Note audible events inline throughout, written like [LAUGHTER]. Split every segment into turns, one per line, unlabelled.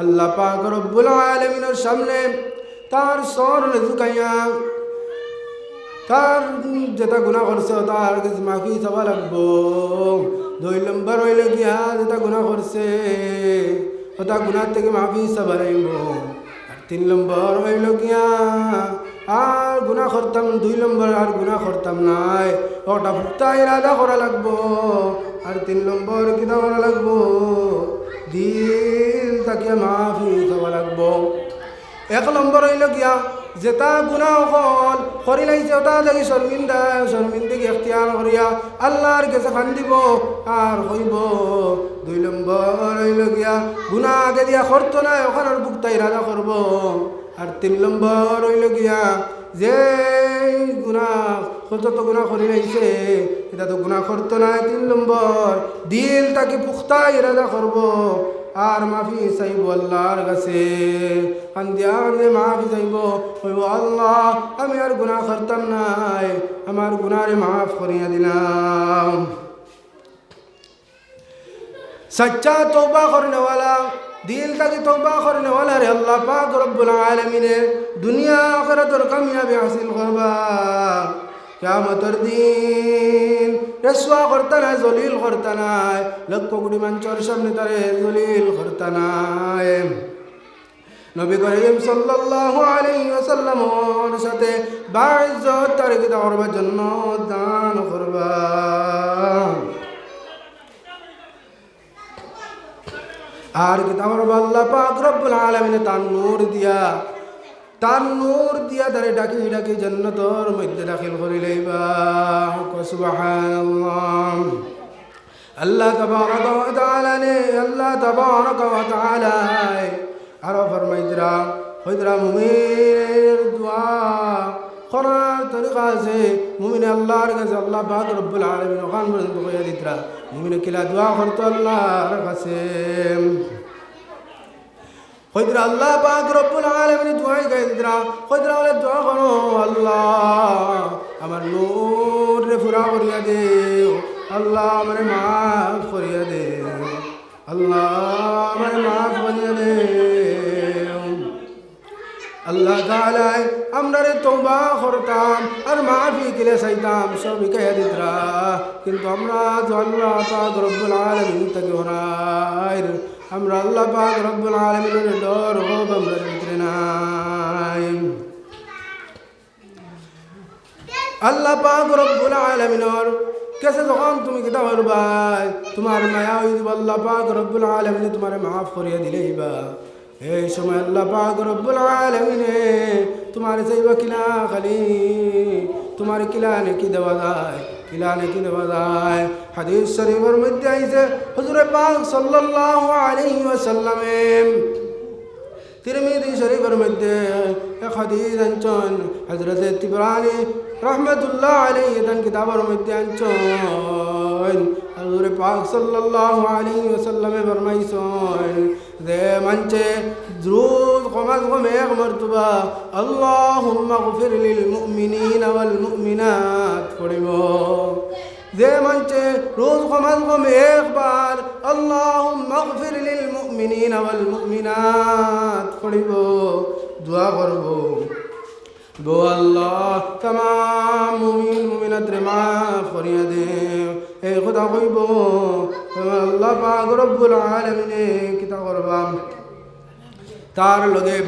আল্লাহ পাক রব্বুল আলমিনের সামনে তার সর ঝুঁকাইয়া, তার যেটা গুণা করছে তার মাফি চাবা লাগবো। দুই নম্বর হইলে গিয়া যেটা গুণা করছে, ওটা গুণার থেকে মাফি চাবা লাগব। আর তিন নম্বর হইল গিয়া, আর গুণা করতাম, দুই নম্বর আর গুণা করতাম নাই, ওটা ফুক্তা ইরাদা করা লাগবো। আর তিন নম্বর কিতা করা লাগবো? দিল তাকে মাফি চাবা লাগবো। এক নম্বর হইল গিয়া যেটা গুণা হল করি লাইছে ওটা দেখি শর্মিন্দা শর্মিন্দিকে এখতিয়ার করিয়া আল্লাহর কাছে কান্দিব আর হইব। দুই নম্বর হইল গিয়া গুণা আগে দিয়া করতো না ওখানের বুকটা ইরাদা করব। আর তিন নম্বর হইল গিয়া, যে গুণা কত তো গুণা করি লাইছে এটা তো গুণা করতো না তিন নম্বর, দিল তাকে পুখতা ইরাদা করব। আর মাফি চাইব আল্লাহর কাছে। আন্দিয়ানে মাফি চাইব হইব আল্লাহ, আমি আর গুণা করতাম নাই আমার গুণারে মাফ করিয়া দিলাম। সচ্চা তোবা করনেওয়ালা দিল তাকে তোবা করনেওয়ালা রে আল্লাহ পাক রব্বুল আলমিনে দুনিয়া আখরাতর কামিয়াবি হাসিল করবা। কিয়ামতর দিন রেসুয়া করতা নাই, জলিল করতা নাই, লক্ষ কোটি মানুষের সামনে তারে জলিল করতা নাই। নবী করিম সাল্লাল্লাহু আলাইহি ওয়াসাল্লামের সাথে বাইজ্জত তার কিতা করবার জন্য দান করবা আর কি কিতাব আল্লাহ পাক রব্বুল আলামিন তার নূর দিয়া তার নূর দিয়া তারে ডাকি ডাকি জান্নাতর মধ্যে দাখিল সুবহানাল্লাহ। আল্লাহ তাবারক ওয়া তাআলা নে, আল্লাহ তাবারক ওয়া তাআলা আরও ফরমাইতরা হইতরা মুমিনের দোয়া করার তরিকা আছে। মুমিন আল্লাহর কাছে আল্লাহ পাক রব্বুল আলামিন ওখান পর্যন্ত কইয়া দিতরা। মুমিন কিলা দোয়া করতো আল্লাহর কাছে। খৈদরা আল্লাহ পাক রব্বুল আলামিন দোয়াই গাই দিতরা খৈদরা বলে, দোয়া করো, আল্লাহ, আমার নূর রে ফুরা করিয়া দে আল্লাহ আমারে মাফ করিয়া দে আল্লাহ আমারে মাফ করিয়া দে আল্লাহ তাআলায় আমরা রে তওবা করতাম, আর মাফি কিলে চাইতাম, সব কে দিতরা কিন্তু আমরা তো আল্লাহ পাক রব্বুল আলামিন থেকে হরাই আমরা আল্লাহ পাক রব্বুল আলামিনের ডর হোক আমরা ভিতরে নাই। আল্লাহ পাক রব্বুল আলামিনের কেসে যখন তুমি কিতা করবাই তোমার মায়া যাব আল্লাহ পাক রব্বুল আলামিন তোমার মাফ করিয়া দিলেইবা এই সময় আল্লাহ পাক রব্বুল আলামিনে তোমার চাইবা কিনা খালি? তোমার কিলা নাকি দেওয়া যায়? কিলা নাকি দেওয়া যায়? হাদিস শরীফের মধ্যে আইছে, হুজুরে পাক সাল্লাল্লাহু আলাইহি ওয়াসাল্লামে তিরমিজি শরীফের মধ্যে এক হাদিস আনছেন, হযরত তিবরানি রহমতুল্লাহ আলাইহি তান কিতাবের মধ্যে আনছেন হযুর পাক সাল্লাল্লাহু আলাইহি ওয়াসাল্লামে ফরমাইছেন যে, মানছে, দ্রুত কমাজ কম এক মর্তবা, আল্লাহুম্মা গফির লিল মুমিনিনা ওয়াল মুমিনাত পড়িব। যে মানছে রোজ কমাজ কম একবার আল্লাহুম্মা গফির লিল মুমিনিনা ওয়াল মুমিনাত পড়িব, দোয়া করব। গো আল্লাহ তাম মুমিন মুমিনাত রে মাফ করিয়া দে। এই কথা কইব আল্লাহ পাক রব্বুল আলামিনে কিতা করবাম। তার লগে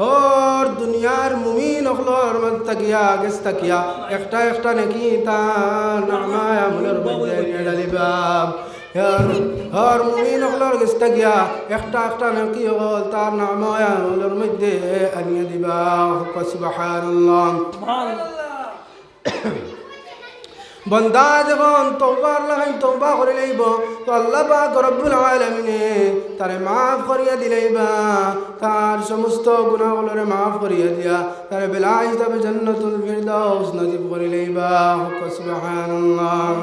হর দুনিয়ার মুমিন অখলর মত তাকিয়া গেছ তাকিয়া, একটা একটা নাকি তার নামায় আমলের মধ্যে ডালিবাম হর মুমিন অখলর গেছ গিয়া একটা একটা নাকি হল তার নামায় আমলের মধ্যে আনিয়ে দিবা। সুবহানাল্লাহ। বন্দা যখন তৌবার লাগাই তৌবা করে লইব, তো আল্লাহ পাক রব্বুল আলামিনে তারে মাফ করিয়া দিলাইবা। তার সমস্ত গুনাহগুলোরে মাফ করিয়া দিয়া তারে বেলা হিসাবে জান্নাতুল ফিরদাউস নসিব করে লইবা। সুবহানাল্লাহ।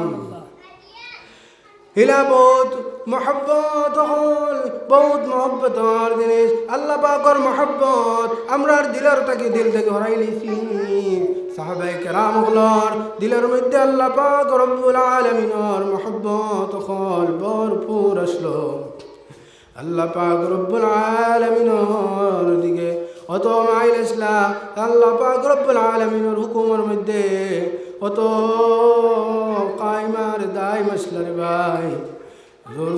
হিলা বহুত মহব্বত হল বহুত মহব্বতর জিনিস। আল্লাহ পাকর মহব্বত আমরার দিলের তাকে দিল থেকে হরাই লিছি সাহাবাই কেরাম হলর দিলের মধ্যে আল্লাপা পাক রব্বুল আলমিনর মহব্বত খল ভরপুর আসলো। আল্লাহ পাক রব্বুল আলমিনর দিকে অত মাইল ইসলাম আল্লাহ পাক রব্বুল আলমিনর হুকুমের মধ্যে অত কাইমার দায় মশলার ভাই।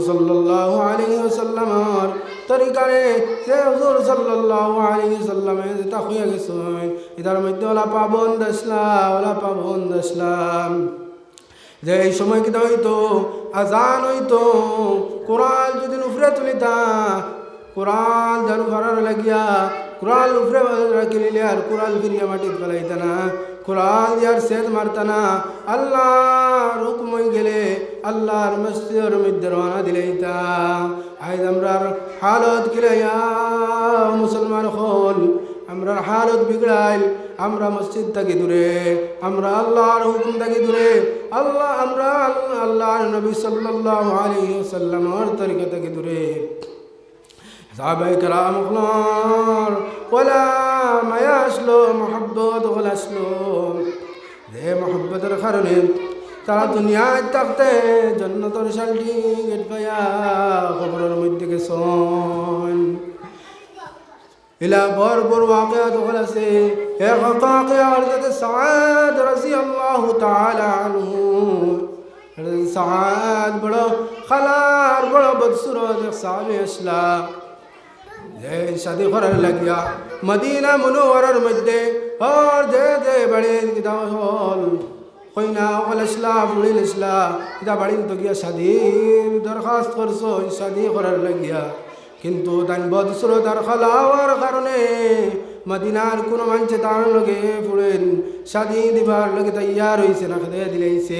সাল্লাল্লাহু আলাইহি ওয়াসাল্লামর তরিকারে সে হুজুর সাল্লাল্লাহু আলাইহি ওয়াসাল্লামে যেটা হয়ে গেছে এটার মধ্যে ওলা পাবন দশলা, ওলা পাবন দশলাম যে এই সময় কিটা হইতো? আজান হইতো, কোরআন যদি উফরে তুলিতা কোরআন জানু ফারার লাগিয়া কোরআন উফরে রাখি নিলে আর কোরআন ফিরিয়া মাটিত ফেলাইতা না। কোরআন দিয়ার সেদ মারতা না। আল্লাহর হুকুম হয়ে গেলে আল্লাহর মসজিদের মধ্যে রওনা দিলেইতা। আইজ আমরার হালত কিলাইয়া মুসলমান হল, আমরার হালত বিগড়াইল, আমরা মসজিদ থেকে দূরে, আমরা আল্লাহর হুকুম থেকে দূরে, আল্লাহ, আমরা আল্লাহ নবী সাল্লাল্লাহু আলাইহি ওয়াসাল্লামের তরিকা থেকে দূরে। সাহাবাই کرام আপনার ওলা মায়া আসলো মহব্বত ওলা আসলো যে মহব্বতের কারণে তারা দুনিয়ায় থাকতে জন্নতর শালটি গেট পাইয়া খবরের মধ্যে গেছন ইলা বর বর ওয়াকিয়া দখল আছে এক ওয়াকিয়া হযরত সাদ রাদিয়াল্লাহু তাআলা আনহু হযরত সাদ বড় খালার বড় বদসুরত সাহাবী আসলা যে শাদি করার লাগিয়া মদিনা মনোহরের মধ্যে আর যে যে বাড়ি কিতাব হল কইনা হল ইসলা ফুড়িল ইসলা কিতা বাড়িন তো গিয়া শাদির দরখাস্ত করছ শাদি করার লাগিয়া কিন্তু তাই বদসুর তার খালাওয়ার কারণে মদিনার কোনো মানুষে তার লগে ফুড়েন শাদি দিবার লগে তৈয়ার হয়েছে না খেতে দিলেইছে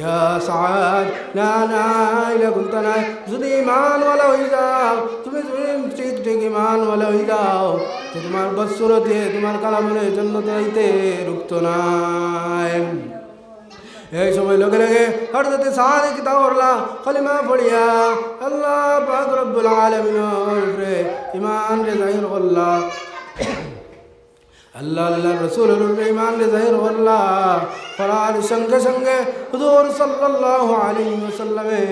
ইয়া সাদ না না ইলা কুনতা না যদি ইমানওয়ালা হয়ে যাও, তুমি তুমি ঠিক ঠিক ইমানওয়ালা হয়ে যাও তো তোমার বৎসরতে তোমার কালামের জন্য তো আইতে রুক্ত নাই এই সময় লগে লগে হঠাৎ সারে কিতাব করলা, কলিমা পড়িয়া আল্লাহ পাক রব্বুল আলামিনের উপরে ইমান রে জাহির করলা। আল্লাহ আল্লাহ, রসুলের ইমান জাহির করলা করার সঙ্গে সঙ্গে হুজুর সাল্লাল্লাহু আলাইহি ওয়াসাল্লামে,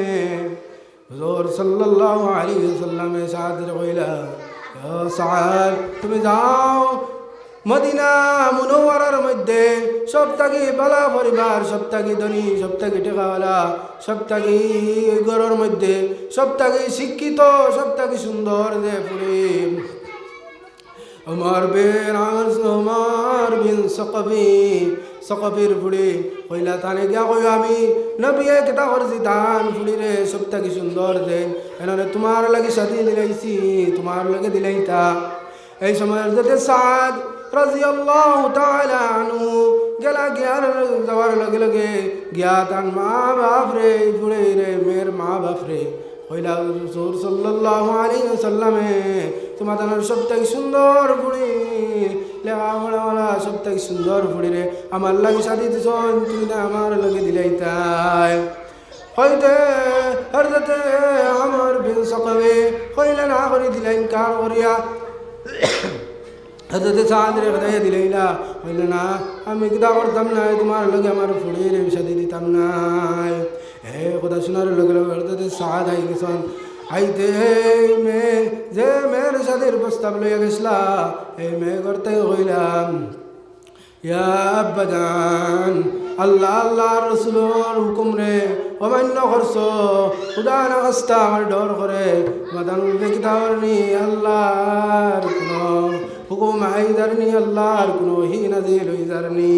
হুজুর সাল্লাল্লাহু আলাইহি ওয়াসাল্লামে সাহায্য কইলা ইয়া সাদ তুমি যাও মদিনা মুনওয়ারার মধ্যে, সপ্তাহে বালা পরিবার, সপ্তাহে ধনী, সপ্তাহে টেকাওয়ালা, সপ্তাহে ঘরের মধ্যে, সপ্তাহে শিক্ষিত, সপ্তাহে সুন্দর যে ফুড়ি আমার বেন আমার বিন সকবি, সকবির ফুড়ি কইলা, তানে গিয়া কই আমি নবিয়ে কেটা করছি তান ফুড়ি রে সপ্তাহে সুন্দর দেন এনারে তোমার লাগে সাথী দিলাইছি, তোমার লাগে দিলাইতা। এই সময়ের যাতে সাদ রাজিয়াল্লাহু তাআলা আনহু গেলা গিয়ার যাওয়ার লগে লগে গিয়া তান মা বাপ রে ফুড়ে রে মের মা বাপ রে কইলা, হুজুর সাল্লাল্লাহু আলাইহি ওয়াসাল্লামে তোমার তানার সবথেকে সুন্দর ফুড়ি লেখা পড়াওয়ালা সবথেকে সুন্দর ফুড়ি রে। আমার লাগে সাথী দিছন তুমি না আমার লগে দিলাইতাই হইতে হরদতে আমার বিন সকবে কইলা না করে দিলাইন কার করিয়া হজরত সাদরে খদাইয়া দিলাইলা বললে না আমি কিতা করতাম না তোমার লগে আমার ফুড়ির বিষাদি দিতাম না। হে কথা শোনার লগে লগে হজরত সাদ আই গেছন। আইতে মেয়ে যে মেয়ের সাথের প্রস্তাব লইয়া গেছলা, এই মেয়ে করতে হইলাম। ইয়া আল্লাহ আল্লাহ রসুলোর হুকুম রে, অমান্য করছ। না কস্তা আমার ডর করে মাদান কিতাবনি আল্লাহর কোনো হুকুম আইদারনি আল্লাহর কোনো হি নাজিল হইদারনি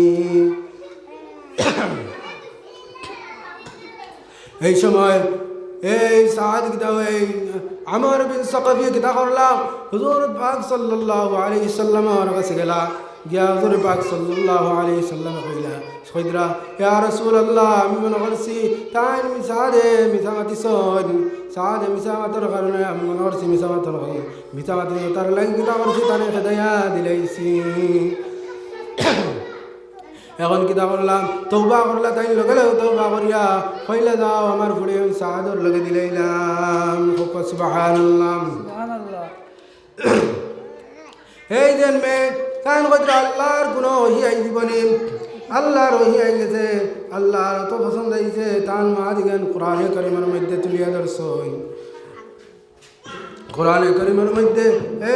[COUGHS] এই সময় এই সাদ কিতা এই, আমার বিন সকাফি কিতা করলাম হুজুর পাক সাল্লাল্লাহু আলাইহি সাল্লামের কাছে গেলা। গিয়া হুজুর পাক সাল্লাল্লাহু আলাইহি সাল্লাম কইলা কইদরা ইয়া রাসূলুল্লাহ, আমি মনে করছি, তাই মিসাদে মিসামাতি সন সাদে মিসামাতর কারণে আমি মনে করছি মিসামাতর মিসামাতি তার লাগি কিতা করছি তারে হেদায়া দিলাইছি। এখন কিতা করলাম? তৌবা করলা তাই লগে লগে তৌবা করিয়া হইলে যাও, আমার ফুড়ে ওই সাহাদর লগে দিলাইলাম। সুবহানাল্লাহ। এই যে মেয়ে তাই কইতে আল্লাহর কোনো ওহি আই জীবনে, আল্লাহর ওহি আই গেছে, আল্লাহর অত পছন্দ আইছে তান মা দিগেন কোরআনে করিমের মধ্যে তুলিয়া দর্শন কোরআনে করিমের মধ্যে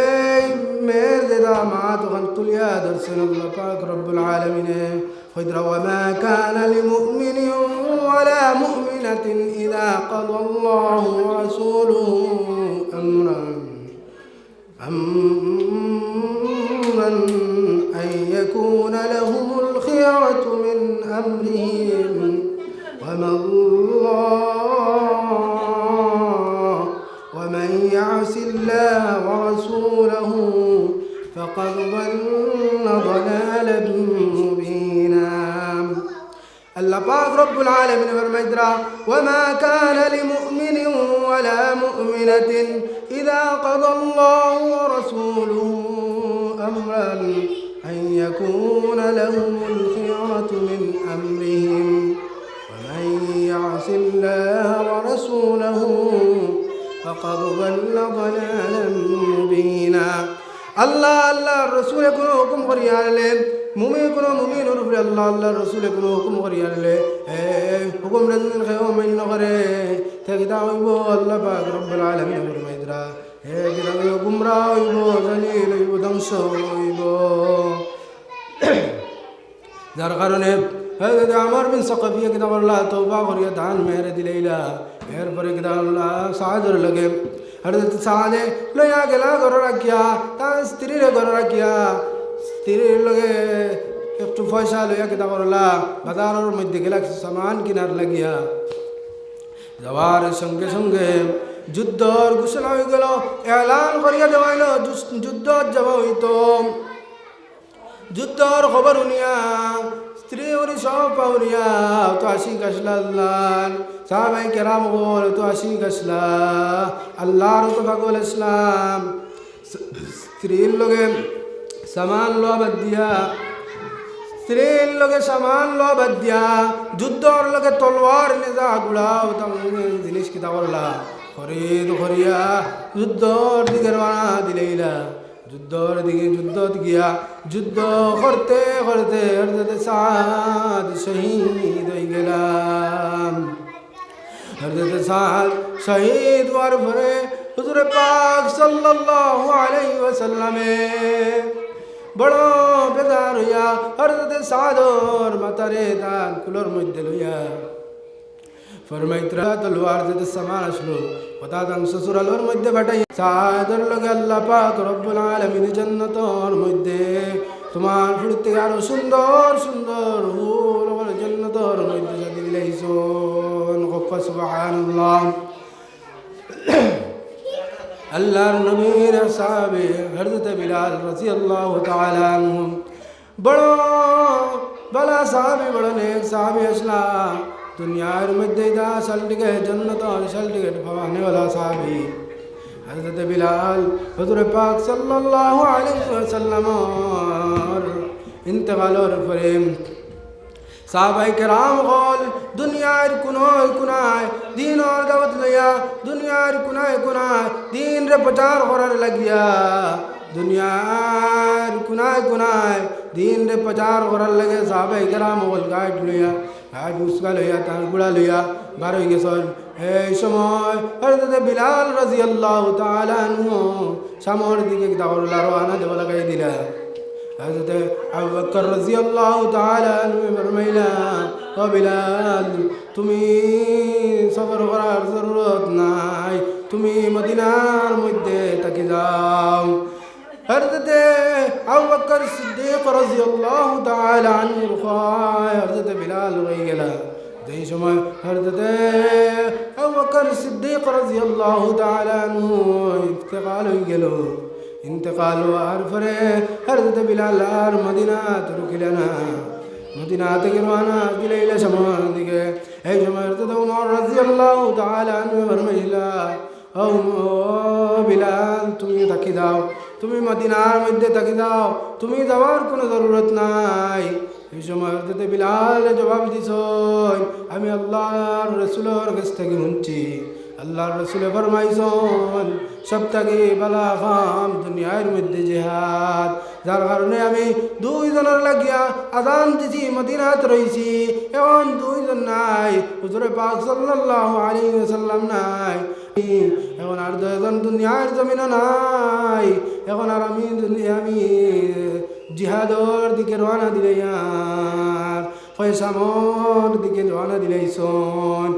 এই ميرددا ما تغن قل يا درسنا الله رب العالمين. خدر وما كان لمؤمن ولا مؤمنة إذا قضى الله ورسوله أمرا. أمرا أن يكون لهم الخيرة من أمرهم. وما الله ومن يعص الله ورسوله فقد ضل ضلالا مبينا الله পাক রব্বুল আলামিন ফরমাইতরা ওয়ামা কানা লিমুমিনিন ওয়ালা মুমিনাতিন ইযা কাদাল্লাহু ওয়া রাসূলুহু আমরান আন ইয়াকুনা লাহুমুল খিয়রাতু মিন আমরিহিম ومن يعص الله ورسوله فقد ضل ضلالا مبينا আল্লাহ আল্লাহ রসুলে কোনো হুকুম করিয়া আনলে মুমি কোনো মুমিনের উপরে আল্লাহ আল্লাহ রসুলে কোনো হুকুম করিয়া আনলে হুকুম রাজুদিন খেয়ে মান্য করে। থাকিতা হইব, আল্লাহ পাক রব্বুল আলামিন ফরমাইদরা হে কিতা হইব গুমরা হইব, জালিল হইব ধ্বংস হইব। যার কারণে আমর বিন সাকাফিয়া কিতা করলা তওবা করিয়া দান মেরে দিলাইলা। এরপরে কিতা করলা সাহায্য লাগে হযরত সাহায্যে লইয়া গেলা ঘর রাখিয়া তার স্ত্রীর ঘর রাখিয়া স্ত্রীর লগে একটু পয়সা লইয়া কিতা করলা বাজারের মধ্যে গেলা সামান কিনার লাগিয়া যাওয়ার সঙ্গে সঙ্গে যুদ্ধর ঘোষণা হয়ে গেল এলান করিয়া দেওয়া হইল যুদ্ধ যাব হইতো যুদ্ধর খবর শুনিয়া স্ত্রী ওরি সব পাউরিয়া, তো আসি গাছলা আল্লাহ সাহাবাই কেরাম বল, তো আসি গাছলা আল্লাহর তো পাগল ইসলাম। স্ত্রীর লগে সামান লো বাদ দিয়া, স্ত্রীর লগে সামান লো বাদ দিয়া, যুদ্ধর লগে তলোয়ার নেজা গুড়াও জিনিস কিতা করলা। খরিদ খরিয়া যুদ্ধর দিকে রওনা দিলেইলা। যুদ্ধর দিকে যুদ্ধ গিয়া, যুদ্ধ করতে করতে হরদতে সাদ শহীদ হয়ে গেলাম। হরদতে সাদ শহীদ হওয়ার পরে হুজুর পাক সাল্লাল্লাহু আলাইহি ওয়াসাল্লামে বড় বেজার হইয়া হরদতে সাদর মাতারে দান কুলোর মধ্যে লইয়া ফরমাইত্রা তলোয়ার যেতে সামান আসলো কথা দান মধ্যে পাঠাই সাদর লগে আল্লাহ পাক মধ্যে তোমার ফুল থেকে আরও সুন্দর সুন্দর হুল জান্নাতর মধ্যে সাথে দিলাইছন গপ্পা সুবহানাল্লাহ। সাহাবে হযরত বিলাল রাদিয়াল্লাহু তাআলা আনহু। বড় বলা সাহাবি বড় নেক সাহাবি আসলাম দুনিয়ার মধ্যে দা সাল টিকে জন্নত, আর সাল টিকে वाला সাহাবি। হযরত বিলাল হুজুর পাক সাল্লাল্লাহু আলাইহি ওয়াসাল্লাম ইন্তেকালের পরে সাহাবাই কেরাম হল দুনিয়ার কোনায় কোনায় দিনের দাওয়াত লইয়া, দুনিয়ার কোনায় কোনায় দিন রে প্রচার করার লাগিয়া, দুনিয়ার কোনায় কোনায় দিন রে প্রচার করার লাগে সাহাবাই কেরাম হল গাইড লইয়া গাইড উসকা লইয়া তার গুড়া লইয়া বার হয়ে এই সময় বিলাল রাজি আল্লাহ সামর দিকে দাওয়ার রওনা দেওয়া লাগাই দিলা। তুমি সবর করার জরুরত নাই। তুমি মদিনার মধ্যে থাকি যাও। হযরত আবু বকর সিদ্দিক রাদিয়াল্লাহু তাআলা আনহু খায় হযরত বিলাল রয়ে গেলা যেই সময় হযরত আবু বকর সিদ্দিক রাদিয়াল্লাহু তাআলা আনহু ইন্তেকাল হয়ে গেল ইন্তেকাল হওয়ার পরে হরদত বিলাল আর মদিনা রুকিল না মদিনা থেকে রওনা দিলে সময় দিকে এই সময় হরদত উমর রাদিয়াল্লাহু তাআলা আনহু ফরমাইলা ও বিলাল তুমি থাকি দাও তুমি মদিনার মধ্যে থাকি দাও তুমি যাওয়ার কোনো জরুরত নাই। এই সময় হজরত বিলাল জবাব দিস আমি আল্লাহর রসুলের কাছ থেকে শুনছি। আল্লাহর রসুলে ফরমাইছন সপ্তাহে বালা খাম দুনিয়ার মধ্যে জেহাদ। যার কারণে আমি দুইজনের লাগিয়া আদান দিছি, মদিনাত রইছি। এখন দুইজন নাই, হুজুরে পাক সাল্লাল্লাহু আলাইহি ওয়াসাল্লাম নাই। এখন আর দুজন দুনিয়ার জমিনও নাই। এখন আর আমি দুনিয়া, আমি জিহাদর দিকে রওনা দিলে আর পয়সামর দিকে রওনা দিলেইছন।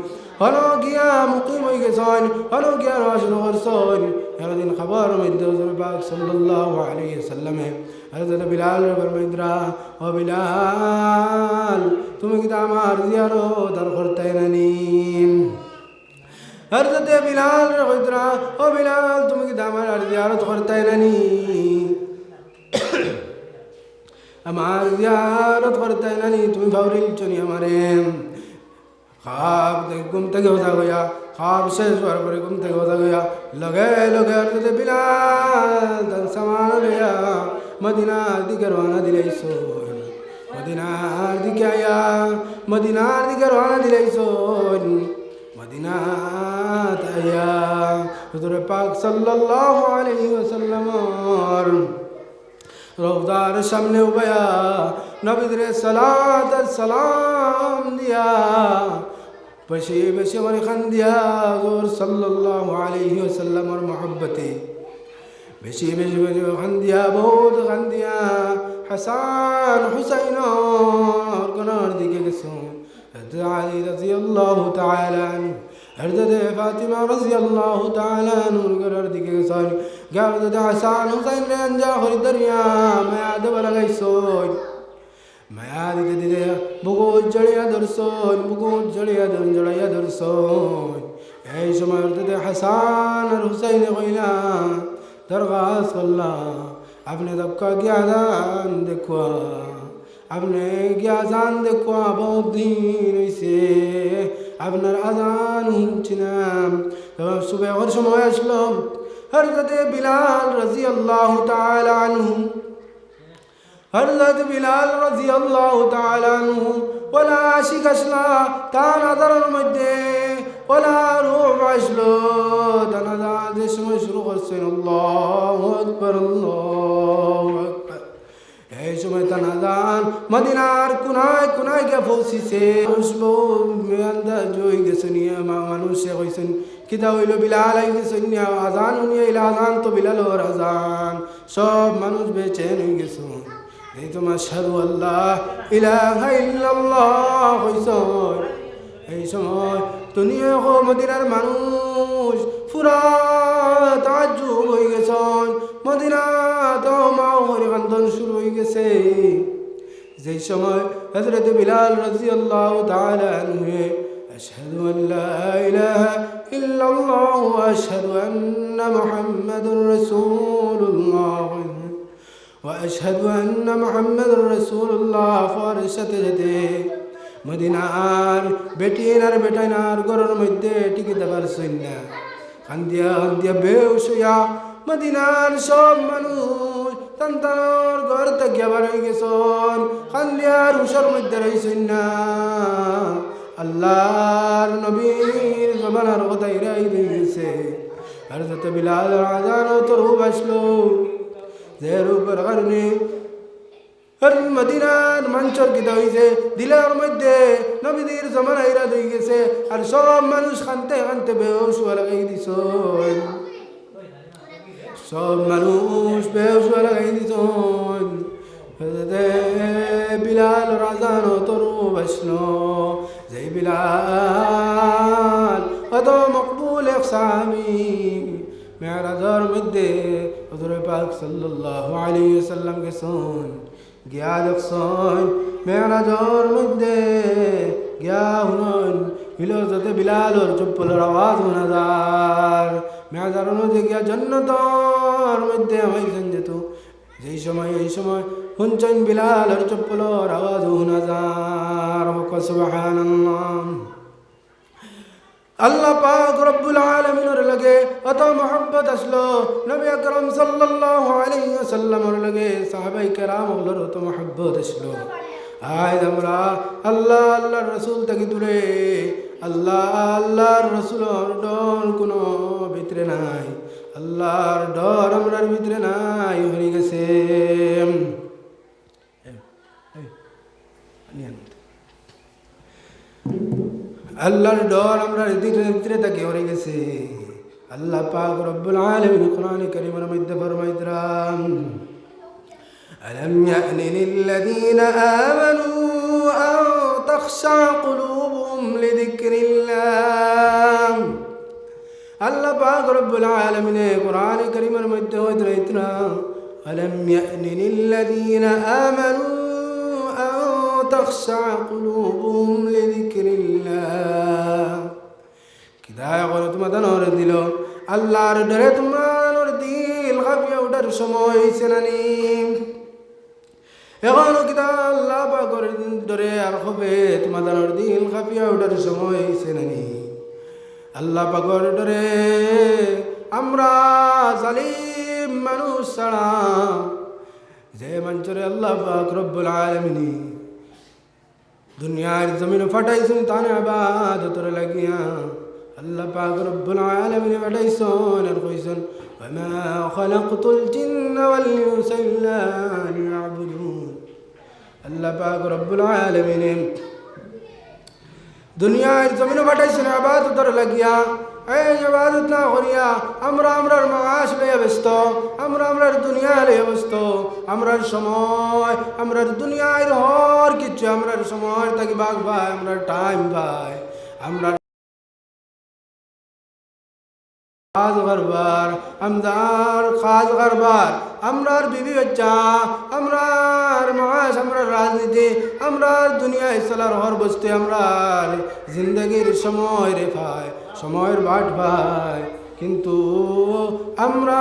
হলো গিয়া মুকিম হয়ে গেছন, হলো গিয়া রসুল করছন একদিন খবর মধ্যে পাক সাল্লাল্লাহু আলাইহি সাল্লামে হযরত বিলাল ফরমাইদরা ও বিলাল, তুমি কি আমার জিয়ারত আর করতে নানি? হযরত বিলাল ফরমাইদরা ও বিলাল, তুমি কি আমার জিয়ারত করতে নানি? [COUGHS] আমার জিয়ারত করতে নানি, তুমি ভাবরিল চনি আমারে। খাব ঘুম থেকে হোসা গয়া খাব শেষ হওয়ার পরে ঘুম থেকে হোসা গয়া লগে লগে অর্থে বিলাল সামান লইয়া মদিনার দিকে রওনা দিলেইছ মদিনার দিকে আয়া, মদিনার দিকে রওনা দিলেইছ মদিনাত আয়া। হুজুর পাক সাল্লাল্লাহু আলাইহি ওয়াসাল্লাম রোজার সামনে উবায়া নবীদের সালাত আর সালাম দিয়া বসে বসে আমার খান দিয়া হুজুর সাল্লাল্লাহু আলাইহি ওয়াসাল্লামর মহব্বতে। বেশি বেশি বেশি খান দিয়া, বহুত খান দিয়া হাসান হুসাইন কোনার দিকে গেছো। আলী রাদিয়াল্লাহু তাআলা আনহু হরদতে ফাতিমা রাদিয়াল্লাহু তাআলা আনহুর ঘরের দিকে গেছেন গাওদতে হাসান হুসাইন রে আঞ্জা হরি দরিয়া মায়াদ বলা গাইছন মায়াদ দিতে দিতে বুকুত জড়িয়া ধরছন বুকুত জড়িয়া ধর জড়াইয়া ধরছন এই সময় হরদতে হাসান আর হুসাইনে কইলা দরখাস্ত করলা আপনি দক্কা গিয়া দান দেখুয়া আপনি গিয়া জান দেখুয়া বহুত দিন হয়েছে আপনার আজান শুনছিলাম। সুবেহর সময় আসলাম হরজতে বিলাল রাজি আল্লাহ আনহু। হরজত বিলাল রাজি আল্লাহ আনহু ওলা আশিক আসলা, তার আদারের মধ্যে ওলা রূপ আসলো। আজাদের সময় শুরু করছেন, আল্লাহ আকবর, আল্লাহ সময় তানাদান মদিনার কোনায় কোনায় গিয়ে পৌঁছিছে। আন্দাজ গেছে নিয়ে মানুষে কইছেন, কিতা হইল বিলাল? আই গেছে আজান উনিয়ে ইলা আজান তো বিলালর আজান। সব মানুষ বেচেন হয়ে গেছে। এই তোমার সারু আল্লাহ, ইলাহা ইল্লাল্লাহ এই সময় দুনিয়া মদিনার মানুষ ফুরা তাজ্জুব হয়ে গেছন মদিনা তো মা হরে কান্দন শুরু হয়ে গেছে যেই সময় হজরত বিলাল রাজি আল্লাহ তালুয়ে أشهد أن لا إله إلا الله وأشهد أن محمد رسول الله وأشهد أن محمد رسول الله فرشت جدي মদিনার বেটিনার বেটাইনার ঘরের মধ্যে টিকিতে পারছেন না কান্দিয়া কান্দিয়া বেউসইয়া মদিনার সব মানুষ সন্তানর ঘর থেকে হয়ে গেছন। কান্দিয়ার হুসর মধ্যে রয়েছেন না। আল্লাহর নবীর জমানার কথা ইরাই দিয়েছে। আর যত বিলাল আজান তো রূপ আসলো, যে রূপের কারণে আর মদিনার মঞ্চর কিতা হয়েছে দিলের মধ্যে নবীদের জমানা ইরাদ হয়ে গেছে, আর সব মানুষ খানতে খানতে বেহস লাগাই দিছ সব মানুষ বেহস লাগাই দিছ বিলাল রাজান তরু বৈষ্ণো যেই বিলাল অত মকবুল এক সামি মেয়ারাজর মধ্যে হজরে পাক সাল্লাল্লাহু আলাইহি ওয়াসাল্লাম গেছন। গিয়া দেখছন মেয়ারাজর মধ্যে গিয়া হুনন হিলর যাতে বিলালর চপ্পলের আওয়াজ শোনা যার মেয়াজার মধ্যে গিয়া জন্নতর মধ্যে হয়েছেন যেত। যেই সময়, এই সময় শুনছেন বিলালর চপ্পলের আওয়াজ শোনা যার সুবহানাল্লাহ। আল্লাহ পাক রব্বুল আলামিনের লগে অত মহব্বত আসলো। নবী আকরাম আলাইহি ওয়াসাল্লামের লগে সাহাবাই কেরাম ওগুলোর অত মহব্বত আসলো। আয় আমরা আল্লাহ, আল্লাহর রসুল থেকে দূরে। আল্লাহ, আল্লাহর রসুলর ডর কোনো ভিতরে নাই। আল্লাহর ডর আমরার ভিতরে নাই, হয়ে গেছে। আল্লাহর ডর আমরা হৃদয়ের ভিতরে তাকে হরে গেছে আল্লাহ পাক রব্বুল আলামিন কোরআনে কারীমের মধ্যে ফরমাইতরাম আলাম ইয়ানিল লিল্লাযীনা আমানু আও তাখশা কুলুবুহুম লিযিকরিল্লাহ আল্লাহ পাক রব্বুল আলামিনে কোরআনে কারীমের মধ্যে হইতরাইতরা আলাম ইয়ানিল লিল্লাযীনা আমানু تخشع قلوبهم لذكر الله কিদায় করে তোমাদের নর দিল আল্লাহর ডরে তোমার দিল কাঁপিয়ে ওঠার সময় হয়েছে নানি এখন কিতা আল্লাহ পাকর ডরে আর হবে তোমাদের দিল কাঁপিয়ে ওঠার সময় হয়েছে নানি আল্লাহ পাকর ডরে আমরা জালিম মানুষ ছাড়া যে মঞ্চরে আল্লাহ পাক রব্বুল আলমিনী দুনিয়ার জমিন ফাটাইছেন তানে আবাদতর লাগিয়া আল্লাহ পাক রব্বুল আলামিন ফাটাইছেন আর কইছেন ওমা খালাকতুল জিন্না ওয়াল ইনসা ইল্লা লিয়াবুদুন আল্লাহ পাক রব্বুল আলামিন দুনিয়ার জমিন ফাটাইছেন আবাদতর লাগিয়া এই ইবাদত না করিয়া আমরা আমরার মাস লইয়া ব্যস্ত, আমরা আমরার দুনিয়া লইয়া ব্যস্ত, আমরার সময়, আমরার দুনিয়ার হর কিছু আমরার সময় থাকি বাঘ ভাই, আমরার টাইম ভাই আমরা কাজ করবার আমদার কাজ করবার, আমরার বিবি বাচ্চা, আমরার মাস, আমরার রাজনীতি, আমরার দুনিয়ায় চলার হর বস্তু, আমরার জিন্দগির সময় রে ভাই সময়ের বাট ভাই কিন্তু আমরা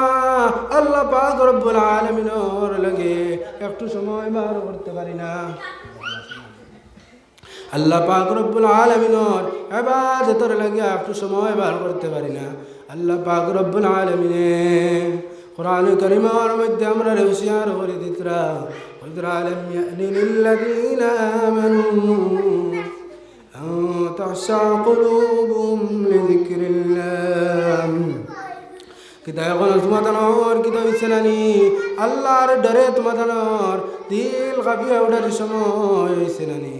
আল্লাহ পাক রব্বুল আলমিনর লাগে একটু সময় বার করতে পারি না আল্লাহ পাক রব্বুল আলমিনর এবাদতর লাগিয়া একটু সময় বার করতে পারি না আল্লাহ পাক রব্বুল আলমিনে কোরআন করিমার মধ্যে আমরা হুশিয়ার করে দিতরা قدر لم يأن للذين آمنوا أن تخشع قلوبهم لذكر الله কিতা এখন তোমাদানোর কিতা হইছে নানি আল্লাহর ডরে তোমাদানোর দিল কাঁপিয়া ওঠার সময় হইছে নানি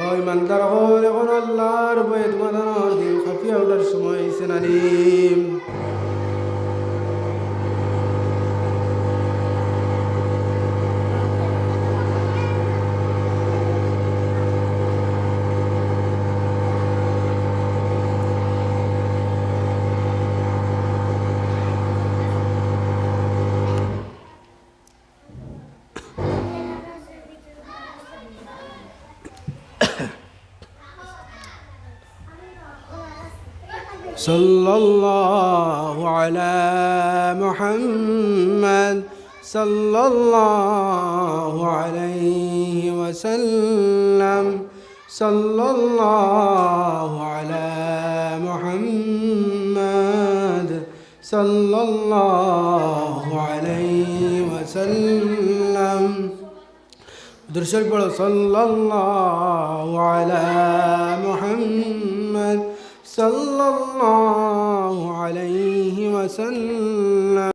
ওই মান্দার হল এখন আল্লাহর বয়ে তোমাদানোর দিল কাঁপিয়া ওঠার সময় হইছে صلى الله على محمد صلى الله عليه وسلم. صلى الله على محمد صلى الله عليه وسلم. البر صلى الله على محمد صلى الله عليه وسلم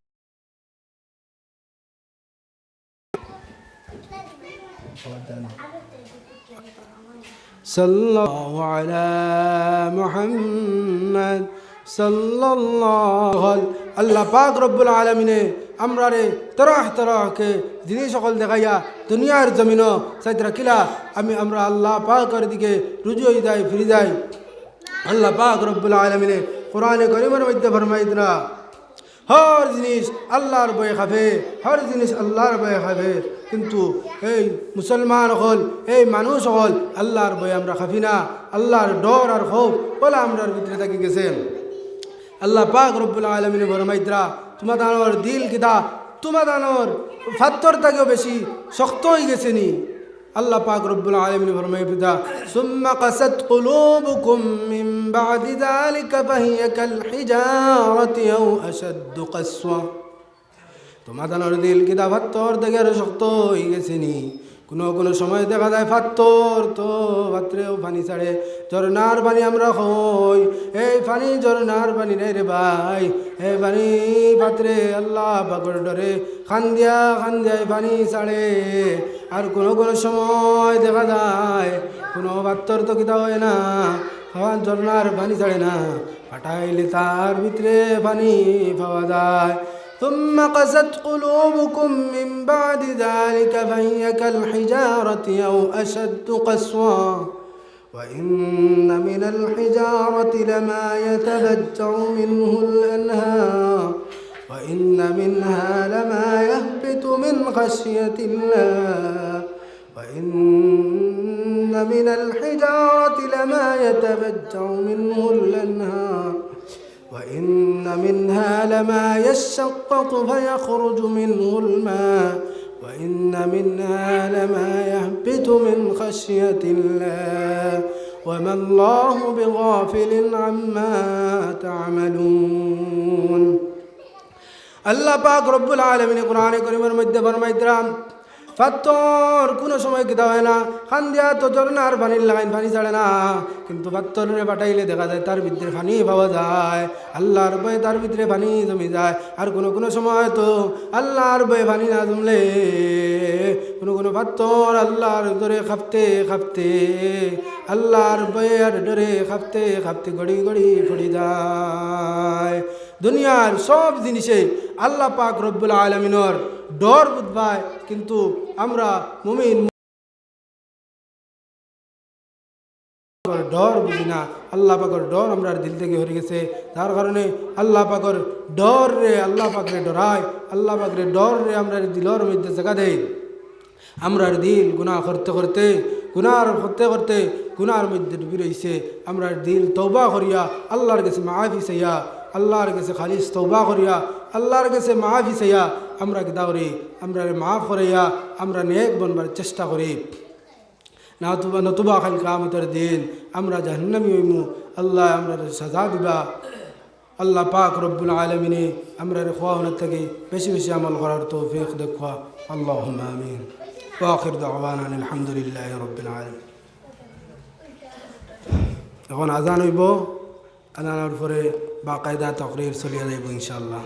صلى الله على محمد صلى الله আল্লাহ পাক রব্বুল আলমিনে আমরা রে তরাহ তরাহকে জিনিস সকল দেখাইয়া দুনিয়ার জমিন সাইতরা কিলা আমি আমরা আল্লাহ পাকের দিকে রুজু হয়ে যাই ফিরে যাই আল্লাহ পাক রব্বুল আলমিনে কোরআনে করিমের মধ্যে ফরমাইদরা হর জিনিস আল্লাহর বয়ে খাবে, হর জিনিস আল্লাহর বয়ে খাবে, কিন্তু এই মুসলমান হল, এই মানুষ হল, আল্লাহর বয়ে আমরা খাবি না, আল্লাহর ডর আর খোফ বলে আমরার ভিতরে থাকি গেছেন আল্লাহ পাক রব্বুল আলমিনে ফরমাইদরা তোমার দানোর দিল কিতা তোমার দানোর ফাত্তর থেকেও বেশি শক্ত হয়ে গেছে নি। আল্লাহ পাক রব্বুল আলামিন ফরমায় পিতা সুম্মা কাসাত কুলুবুকুম মিন বাদি যালিকা ফাহিয়া কাল হিজারাতি আও আশাদ্দু কাসওয়া তোমাদের দিল কিতা ভাত্তর থেকে আরও শক্ত হয়ে গেছে নি কোনো কোনো সময় দেখা যায় পাত্তর তো পাত্রেও পানি ছাড়ে। ঝর্নার পানি আমরা হই এই পানি ঝর্নার পানি রে রে ভাই। এই পানি পাত্রে আল্লাহ বাগর ডরে খান্দিয়া খান্দিয়ায় পানি ছাড়ে। আর কোনো কোনো সময় দেখা যায়, কোনো পাত্তর তো কিতা হয় না। খাওয়ান ঝর্নার পানি ছাড়ে না। ফাটাইলে তার ভিতরে পানি পাওয়া যায়। ثم قست قلوبكم من بعد ذلك فهي كالحجارة أو أشد قسوة. وإن من الحجارة لما يتبجع منه الأنهار. وإن منها لما يهبط من خشية الله. وإن من الحجارة لما يتبجع منه الأنهار. وإن منها لما يشقق فيخرج منه الماء وإن منها لما يهبط من خشية الله وما الله بغافل عما تعملون আল্লাহ পাক রব্বুল আলমিন কোরআনে করিমের মধ্যে ফরমাইতরাম পাত্তর কোনো সময় কিতা হয় না। খান দিয়া তো ঝর্নার পানির লাগাইন পানি ছাড়ে না। কিন্তু পাত্তরে পাঠাইলে দেখা যায় তার ভিতরে পানি পাওয়া যায়। আল্লাহর বয়ে তার ভিতরে পানি জমি যায়। আর কোনো কোনো সময় তো আল্লাহর বয়ে পানি না জমলে কোনো কোনো পাত্তর আল্লাহর ধরে খাপতে খাপতে, আল্লাহর বয়ে আর ডরে খাপতে খাপতে গড়ি গড়ি পড়ি যায়। দুনিয়ার সব জিনিসে আল্লাহ পাক রব্বুল আলমিনর ডর বুধবায় কিন্তু আমরা মুমিন ডর বুঝি না। আল্লাহ পাকর ডর আমরা দিল থেকে হরে গেছে। তার কারণে আল্লাহ পাকর ডর রে আল্লাহ পাকরে ডরায়, আল্লাহ পাকরে ডর রে আমরা দিলর মধ্যে জায়গা দেয় আমরার দিল গুণা করতে করতে গুনার করতে করতে গুনার মধ্যে ডুবি রয়েছে আমরার দিল তৌবা করিয়া আল্লাহর কাছে মাফি চাইয়া আল্লাহর কাছে খালিস তৌবা করিয়া আল্লাহর কাছে মাফি চাইয়া আমরা কিতা করি আমরা মাফ করাইয়া আমরা নেক বনবার চেষ্টা করি নতুবা নতুবা খাল কামতের দিন আমরা জাহান্নামি হইমু আল্লাহ আমরা সাজা দিবা আল্লাহ পাক রব্বুল আলমিনে আমরা খোয়ানোর থেকে বেশি বেশি আমল করার তৌফিক দেখুয়া আল্লাহ আমিন ওয়াখির দাওয়ানা আলহামদুলিল্লাহ রব্বিল আলমিন এখন আজান হইব আজানোর পরে বাকায়দা তকরির চলিয়া যাইব ইনশাল্লাহ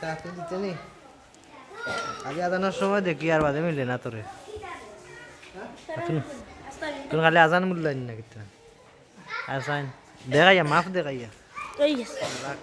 তা [COUGHS] তুই দিতে নি আগে আজানোর সময় দেখি আর বাদে মিলে না তোরে। তুই তুই খালি আজান মূল্য না কিন্তু আসাইন দেখাইয়া মাফ দেখাইয়া। লাখ